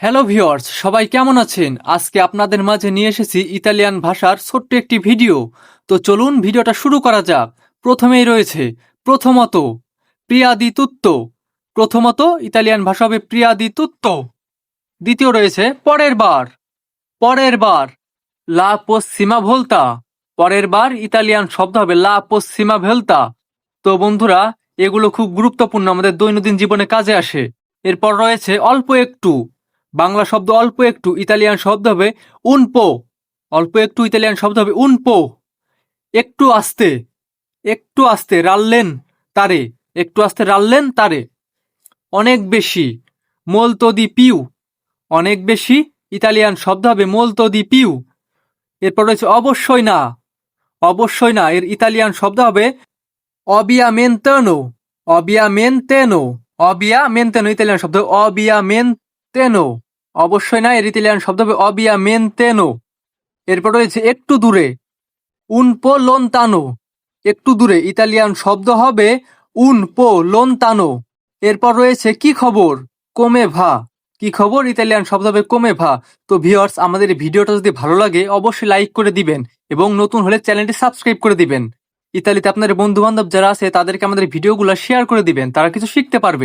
Hello viewers সবাই কেমন আছেন? আজকে আপনাদের মাঝে নিয়ে এসেছি ইতালিয়ান ভাষার ছোট্ট একটি ভিডিও। তো চলুন ভিডিওটা শুরু করা যাক। প্রথমেই রয়েছে, প্রথমত প্রিয়াদি তুত্ত। প্রথমত, ইতালিয়ান ভাষা হবে প্রিয়াদি তুত্ত। দ্বিতীয় রয়েছে, পরের বার। পরের বার, লা পশ্চিমা ভোলতা। পরের বার, ইতালিয়ান শব্দ হবে লা পশ্চিমা ভেলতা। তো বন্ধুরা, এগুলো খুব গুরুত্বপূর্ণ, আমাদের দৈনন্দিন জীবনে কাজে আসে। এরপর রয়েছে, অল্প একটু। বাংলা শব্দ অল্প একটু, ইতালিয়ান শব্দ হবে উনপো। অল্প একটু, ইতালিয়ান শব্দ হবে উনপো। একটু আস্তে একটু আস্তে, রাললেন তারে। একটু আস্তে, রাললেন তারে। অনেক বেশি মোলতো দি পিউ। অনেক বেশি, ইতালিয়ান শব্দ হবে মোলতো দি পিউ। এরপর রয়েছে অবশ্যই না। অবশ্যই না, এর ইতালিয়ান শব্দ হবে অবিয়ামেন্তেনো। অবিয়ামেন্তেনো অবিয়ামেন্তেনো, ইতালিয়ান শব্দ অবিয়া মেন অবিয়ামেন্তেনো। অবশ্যই না এর ইতালিয়ান শব্দ হবে অবিয়ামেন্তেনো। এরপর রয়েছে একটু দূরে উন পো লোনতানো একটু দূরে, ইতালিয়ান শব্দ হবে উন পো লোনতানো এরপর রয়েছে কি খবর? কোমে ভা কি খবর? ইতালিয়ান শব্দ হবে কোমে ভা তো ভিউয়ার্স আমাদের ভিডিওটা যদি ভালো লাগে, অবশ্যই লাইক করে দিবেন এবং নতুন হলে চ্যানেলটি সাবস্ক্রাইব করে দিবেন। ইতালিতে আপনার বন্ধু বান্ধব যারা আছে, তাদেরকে আমাদের ভিডিওগুলো শেয়ার করে দিবেন, তারা কিছু শিখতে পারবে।